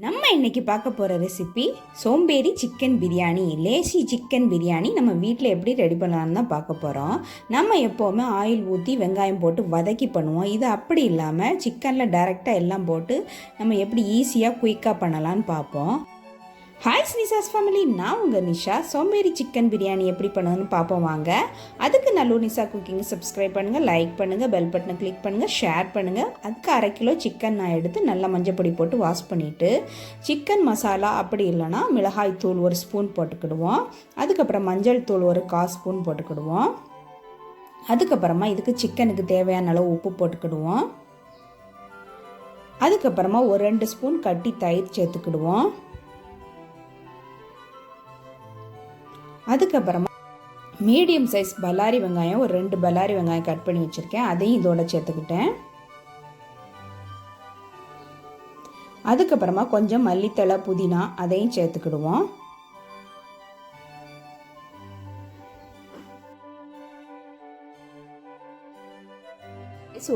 நம்ம இன்னைக்கு பார்க்க போகிற ரெசிபி சோம்பேறி chicken biryani lazy chicken biryani நம்ம வீட்டில் எப்படி ரெடி பண்ணலான்னு தான் பார்க்க போகிறோம் நம்ம எப்போவுமே ஆயில் ஊற்றி வெங்காயம் போட்டு வதக்கி பண்ணுவோம். இது அப்படி இல்லாமல் சிக்கனில் டைரெக்டாக எல்லாம் போட்டு நம்ம எப்படி ஈஸியாக குயிக்காக பண்ணலான்னு பார்ப்போம். ஹாய் ஸ்னிஷாஸ் ஃபேமிலி நான் உங்கள் நிஷா. சோம்பேறி சிக்கன் பிரியாணி எப்படி பண்ணணும்னு பார்ப்போம் வாங்க. அதுக்கு நல்லூர் நிஷா குக்கிங் சப்ஸ்கிரைப் பண்ணுங்கள் லைக் பண்ணுங்கள் பெல் பட்டனை கிளிக் பண்ணுங்கள் ஷேர் பண்ணுங்கள் அதுக்கு அரை கிலோ சிக்கன் நான் எடுத்து நல்லா மஞ்சள் பொடி போட்டு வாஷ் பண்ணிவிட்டு சிக்கன் மசாலா அப்படி இல்லைனா மிளகாய் தூள் ஒரு ஸ்பூன் போட்டுக்கிடுவோம். அதுக்கப்புறம் மஞ்சள் தூள் ஒரு கால் ஸ்பூன் போட்டுக்கிடுவோம். அதுக்கப்புறமா இதுக்கு சிக்கனுக்கு தேவையான அளவு உப்பு போட்டுக்கிடுவோம். அதுக்கப்புறமா ஒரு ரெண்டு ஸ்பூன் கட்டி தயிர் சேர்த்துக்கிடுவோம். அதுக்கப்புறமா மீடியம் சைஸ் பல்லாரி வெங்காயம் ஒரு ரெண்டு பல்லாரி வெங்காயம் கட் பண்ணி வச்சுருக்கேன். அதையும் இதோட சேர்த்துக்கிட்டேன். அதுக்கப்புறமா கொஞ்சம் மல்லித்தழை புதினா அதையும் சேர்த்துக்கிடுவோம்.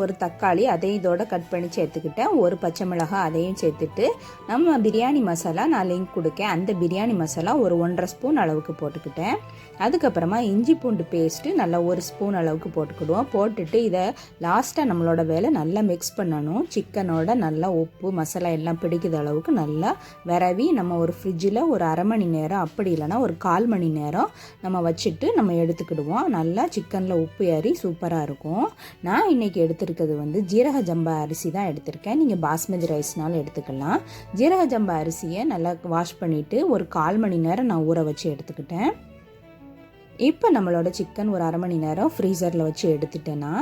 ஒரு தக்காளி அதையும் இதோட கட் பண்ணி சேர்த்துக்கிட்டேன். ஒரு பச்சை மிளகாய் அதையும் சேர்த்துட்டு நம்ம பிரியாணி மசாலா நான் லிங்க் கொடுக்கேன். அந்த பிரியாணி மசாலா ஒரு ஒன்றரை ஸ்பூன் அளவுக்கு போட்டுக்கிட்டேன். அதுக்கப்புறமா இஞ்சி பூண்டு பேஸ்ட்டு நல்லா ஒரு ஸ்பூன் அளவுக்கு போட்டுக்கிடுவோம். போட்டுட்டு இதை லாஸ்ட்டாக நம்மளோட வேலை நல்லா மிக்ஸ் பண்ணணும். சிக்கனோட நல்லா உப்பு மசாலா எல்லாம் பிடிக்கிற அளவுக்கு நல்லா விரவி நம்ம ஒரு ஃப்ரிட்ஜில் ஒரு அரை மணி நேரம் அப்படி இல்லைன்னா ஒரு கால் மணி நேரம் நம்ம வச்சுட்டு நம்ம எடுத்துக்கிடுவோம். நல்லா சிக்கனில் உப்பு ஏறி சூப்பராக இருக்கும். நான் இன்றைக்கி எடுத்திருக்கிறது வந்து ஜீரக ஜம்பா அரிசி தான் எடுத்திருக்கேன். நீங்கள் பாஸ்மதி ரைஸ்னாலும் எடுத்துக்கலாம். ஜீரக ஜம்பா அரிசியை நல்லா வாஷ் பண்ணிவிட்டு ஒரு கால் மணி நேரம் நான் ஊற வச்சு எடுத்துக்கிட்டேன். இப்போ நம்மளோட சிக்கன் ஒரு அரை மணி நேரம் ஃப்ரீசரில் வச்சு எடுத்துட்டேன்னா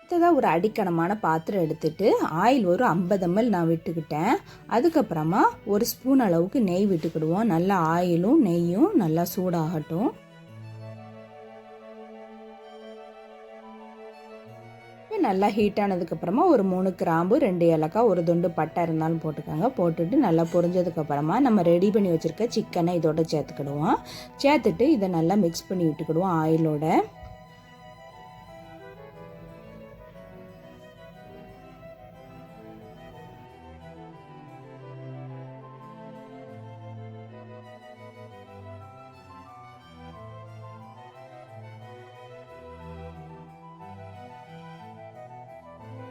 அடுத்ததாக ஒரு அடிக்கணமான பாத்திரம் எடுத்துட்டு ஆயில் ஒரு ஐம்பது எம்எல் நான் விட்டுக்கிட்டேன். அதுக்கப்புறமா ஒரு ஸ்பூன் அளவுக்கு நெய் விட்டுக்கிடுவோம். நல்லா ஆயிலும் நெய்யும் நல்லா சூடாகட்டும். நல்லா ஹீட் ஆனதுக்கப்புறமா ஒரு மூணு கிராம்பு ரெண்டு ஏலக்காய் ஒரு துண்டு பட்டை இருந்தாலும் போட்டுக்கோங்க. போட்டுட்டு நல்லா பொரிஞ்சதுக்கப்புறமா நம்ம ரெடி பண்ணி வச்சுருக்க சிக்கனை இதோட சேர்த்துக்கிடுவோம். சேர்த்துட்டு இதை நல்லா மிக்ஸ் பண்ணி விட்டுக்கிடுவோம் ஆயிலோட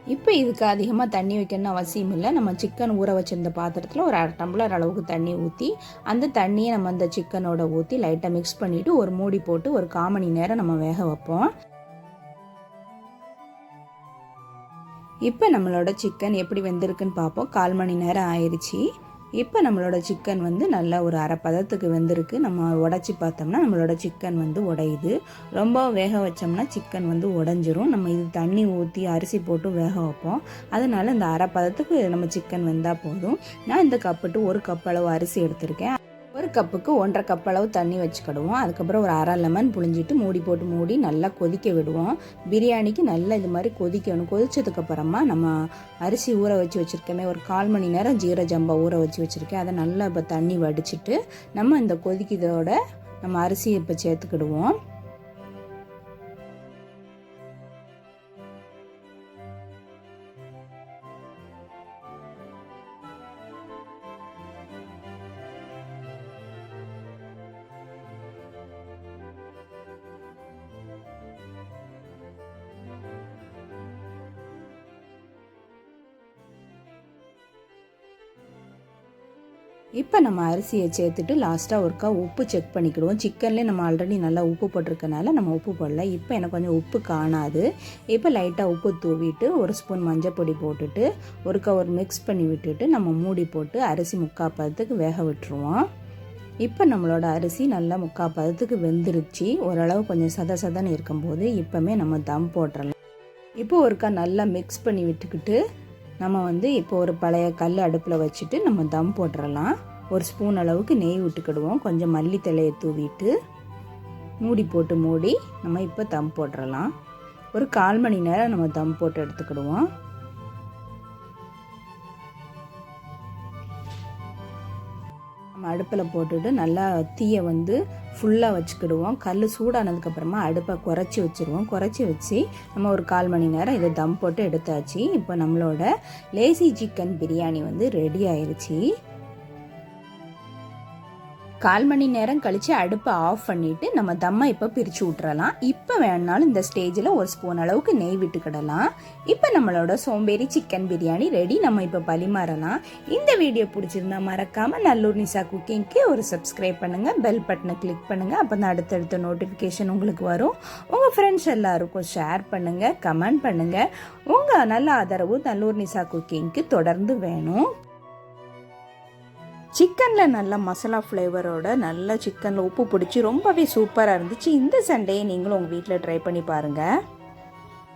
இப்போ இதுக்கு அதிகமாக தண்ணி வைக்கணும்னு அவசியம் இல்லை. நம்ம சிக்கன் ஊற வச்சிருந்த பாத்திரத்தில் ஒரு அரை டம்ளர் அளவுக்கு தண்ணி ஊற்றி அந்த தண்ணியை நம்ம அந்த சிக்கனோட ஊற்றி லைட்டாக மிக்ஸ் பண்ணிவிட்டு ஒரு மூடி போட்டு ஒரு கால் மணி நேரம் நம்ம வேக வைப்போம். இப்போ நம்மளோட சிக்கன் எப்படி வெந்திருக்குன்னு பார்ப்போம் கால் மணி நேரம் ஆயிடுச்சு இப்போ நம்மளோட சிக்கன் வந்து நல்லா ஒரு அரை பதத்துக்கு வெந்திருக்கு. நம்ம உடச்சி பார்த்தோம்னா நம்மளோட சிக்கன் வந்து உடையுது. ரொம்ப வேக வச்சோம்னா சிக்கன் வந்து உடஞ்சிரும். நம்ம இது தண்ணி ஊற்றி அரிசி போட்டு வேக வைப்போம். அதனால இந்த அரை பதத்துக்கு நம்ம சிக்கன் வெந்தால் போதும். நான் இந்த கப்புட்டு ஒரு கப் அளவு அரிசி எடுத்திருக்கேன். ஒரு கப்புக்கு ஒன்றரை கப் அளவு தண்ணி வச்சுக்கிடுவோம். அதுக்கப்புறம் ஒரு அரை லெமன் புழிஞ்சிட்டு மூடி போட்டு மூடி நல்லா கொதிக்க விடுவோம். பிரியாணிக்கு நல்லா இது மாதிரி கொதிக்கணும். கொதிச்சதுக்கப்புறமா நம்ம அரிசி ஊற வச்சு வச்சுருக்கோமே ஒரு கால் மணி நேரம் ஜீர ஜம்பா ஊற வச்சு வச்சுருக்கேன். அதை நல்லா இப்போ தண்ணி வடிச்சிட்டு நம்ம இந்த கொதிக்கிறதோட நம்ம அரிசியை இப்போ சேர்த்துக்கிடுவோம். இப்போ நம்ம அரிசியை சேர்த்துட்டு லாஸ்ட்டாக ஒருக்கா உப்பு செக் பண்ணிக்கிடுவோம். சிக்கன்லேயே நம்ம ஆல்ரெடி நல்லா உப்பு போட்டிருக்கனால நம்ம உப்பு போடல. இப்போ எனக்கு கொஞ்சம் உப்பு காணாது. இப்போ லைட்டாக உப்பு தூவிட்டு ஒரு ஸ்பூன் மஞ்சள் பொடி போட்டுட்டு ஒருக்கா ஒரு மிக்ஸ் பண்ணி விட்டுட்டு நம்ம மூடி போட்டு அரிசி முக்கால் பதத்துக்கு வேக விட்டுருவோம். இப்போ நம்மளோட அரிசி நல்லா முக்கால் பதத்துக்கு வெந்துருச்சு. ஓரளவு கொஞ்சம் சத சதன்னு இருக்கும்போது இப்போமே நம்ம தம் போட்டுடலாம் இப்போ ஒருக்கா நல்லா மிக்ஸ் பண்ணி விட்டுக்கிட்டு நம்ம வந்து இப்போ ஒரு பழைய கல் அடுப்பில் வச்சுட்டு நம்ம தம் போட்டுடலாம் ஒரு ஸ்பூன் அளவுக்கு நெய் விட்டுக்கிடுவோம். கொஞ்சம் மல்லித்தலையை தூவிட்டு மூடி போட்டு மூடி நம்ம இப்போ தம் போட்டுடலாம் ஒரு கால் மணி நேரம் நம்ம தம் போட்டு எடுத்துக்கிடுவோம். அடுப்பில் போட்டுட்டு நல்லா தீயை வந்து ஃபுல்லாக வச்சுக்கிடுவோம். கல் சூடானதுக்கப்புறமா அடுப்பை குறைச்சி வச்சுருவோம். குறைச்சி வச்சு நம்ம ஒரு கால் மணி நேரம் இதை தம் போட்டு எடுத்தாச்சு. இப்போ நம்மளோட லேசி சிக்கன் பிரியாணி வந்து ரெடி ஆயிடுச்சு கால் மணி நேரம் கழித்து அடுப்பை ஆஃப் பண்ணிவிட்டு நம்ம தம்மை இப்போ பிரித்து விட்றலாம் இப்போ வேணாலும் இந்த ஸ்டேஜில் ஒரு ஸ்பூன் அளவுக்கு நெய் விட்டுக்கிடலாம். இப்போ நம்மளோட சோம்பேறி சிக்கன் பிரியாணி ரெடி நம்ம இப்போ பரிமாறலாம். இந்த வீடியோ பிடிச்சிருந்தா மறக்காமல் நல்லூர் நிசா குக்கிங்க்கு ஒரு சப்ஸ்கிரைப் பண்ணுங்கள் பெல் பட்டனை கிளிக் பண்ணுங்கள் அப்போ தான் அடுத்தடுத்த நோட்டிஃபிகேஷன் உங்களுக்கு வரும். உங்கள் ஃப்ரெண்ட்ஸ் எல்லாருக்கும் ஷேர் பண்ணுங்கள் கமெண்ட் பண்ணுங்கள் உங்கள் நல்ல ஆதரவு நல்லூர் நிசா குக்கிங்க்கு தொடர்ந்து வேணும். சிக்கனில் நல்ல மசாலா ஃப்ளேவரோட நல்ல சிக்கனில் உப்பு பிடிச்சி ரொம்பவே சூப்பராக இருந்துச்சு. இந்த சண்டே நீங்களும் உங்கள் வீட்டில் ட்ரை பண்ணி பாருங்கள்